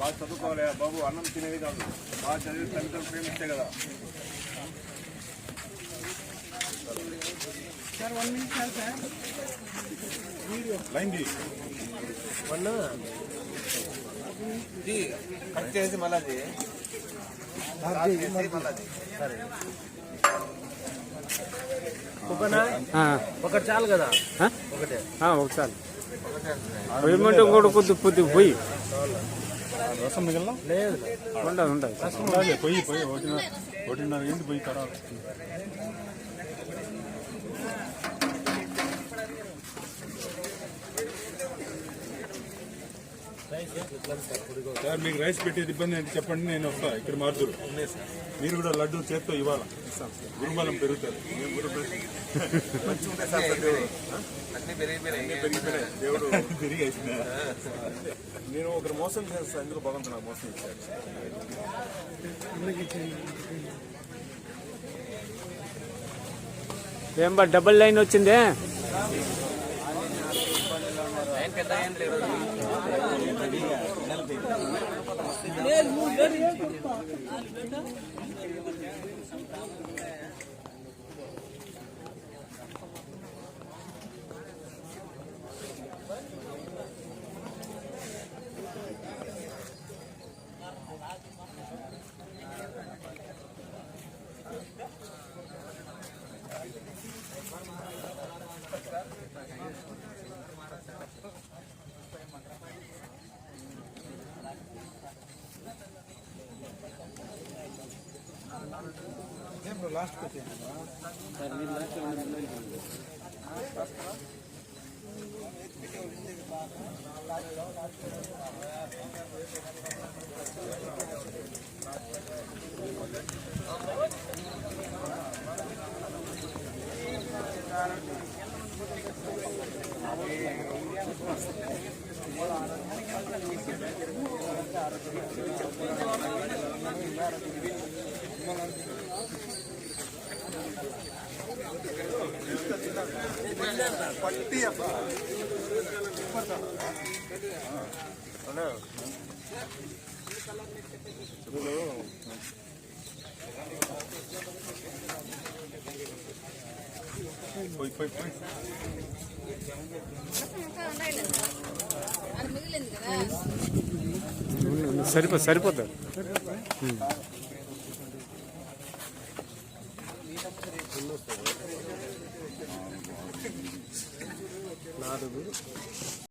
బాగా చదువుకోవాలి బాబు అన్నం తినేది కాదు. బాగా చదివి తల్లిదండ్రులు ప్రేమిస్తే కదా. చేసి మళ్ళీ. చేసి ఒకటి చాలు కదా? ఆ? ఒకటే. ఆ, ఒకసారి ఒకటే. పొయ్యమంటే ఇంకోటి కొద్ది కొద్ది పొయ్యి రసం మిగిలిన? లేదు. ఉండదు ఉండదు. ఉండాలి పొయ్యి పొయ్యి ఒకటిన్నర ఒకటిన్నర ఏంటి పొయ్యి తర్వాత సార్ మీకు రైస్ పెట్టేది ఇబ్బంది అంటే చెప్పండి నేను వస్తా. ఇక్కడ మార్చురు మీరు కూడా లడ్డు చేత్తో ఇవ్వాలి? గురుబలం పెరుగుతుంది. దేవుడు నేను ఒకరు మోసం చేస్తాను ఎందుకు భగవంతు నాకు మోసం ఇచ్చాడు ఏం బా డబుల్ లైన్ వచ్చిందే? ఆయన పెద్ద ப்ரో லாஸ்ட் கொஸ்டின் சார் మీరు లాస్ట్ ఉండి ముందు Thank you. పోయి పోయి పోయి మిగిలింది కదా సరిపో సరిపోతుంది నాలుగు